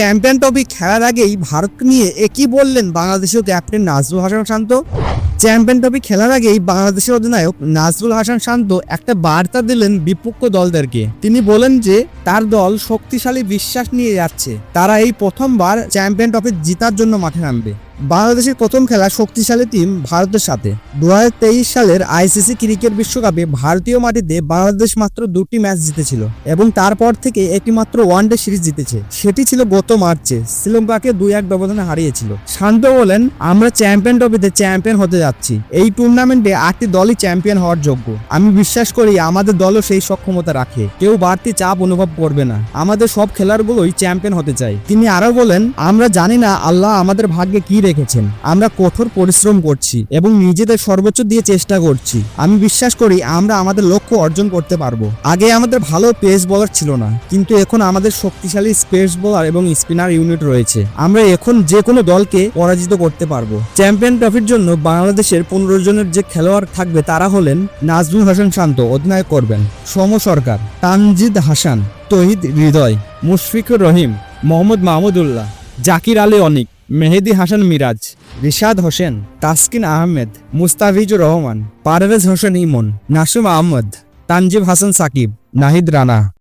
Champion trophy খেলার আগেই ভারত নিয়ে একই বললেন বাংলাদেশের captain Nazrul Hasan Shanto? Champion trophy খেলার আগেই বাংলাদেশের অধিনায়ক নাজরুল হাসান শান্ত একটা বার্তা দিলেন বিপক্ষ দলদেরকে। তিনি বলেন যে, তার দল শক্তিশালী বিশ্বাস নিয়ে যাচ্ছে। তারা এই প্রথমবার চ্যাম্পিয়ন ট্রফি জিতার জন্য মাঠে নামবে। বাংলাদেশের প্রথম খেলা শক্তিশালী টিম ভারতের সাথে। দু হাজার তেইশ সালের আইসিসি ক্রিকেট বিশ্বকাপে ভারতীয় মাটিতে বাংলাদেশ মাত্র দুটি ম্যাচ জিতেছিল এবং তারপর থেকে একটি মাত্র ওয়ানডে সিরিজ জিতেছে। সেটি ছিল গত মার্চে। শ্রীলঙ্কাকে দুই এক ব্যবধানে হারিয়েছিল। শান্ত বলেন, আমরা চ্যাম্পিয়ন ট্রফিতে চ্যাম্পিয়ন হতে যাচ্ছি। এই টুর্নামেন্টে আটটি দলই চ্যাম্পিয়ন হওয়ার যোগ্য। আমি বিশ্বাস করি আমাদের দলও সেই সক্ষমতা রাখে। কেউ বাড়তি চাপ অনুভব করবে না। আমাদের সব খেলারগুলোই চ্যাম্পিয়ন হতে চাই। তিনি আরও বলেন, আমরা জানি না আল্লাহ আমাদের ভাগ্যে কি রেখেছেন। আমরা কঠোর পরিশ্রম করছি এবং নিজেদের সর্বোচ্চ দিয়ে চেষ্টা করছি। আমি বিশ্বাস করি আমরা আমাদের লক্ষ্য অর্জন করতে পারব। আগে আমাদের ভালো পেস বোলার ছিল না, কিন্তু এখন আমাদের শক্তিশালী স্পেস বোলার এবং স্পিনার ইউনিট রয়েছে। আমরা এখন যে কোনো দলকে পরাজিত করতে পারব। চ্যাম্পিয়ন ট্রফির জন্য বাংলাদেশের পনেরো জনের যে খেলোয়াড় থাকবে তারা হলেন নাজমুল হাসান শান্ত, অধিনায়ক করবেন। সম সরকার, তানজিদ হাসান, তহিদ হৃদয়, মুশফিকুর রহিম, মোহাম্মদ মাহমুদুল্লাহ জাকির আলী অনিক। মেহেদি হাসান মিরাজ, রিশাদ হোসেন, তাসকিন আহমেদ, মুস্তাফিজুর রহমান, পারভেজ হোসেন ইমন, নাসুম আহমদ, তানজিব হাসান সাকিব, নাহিদ রানা।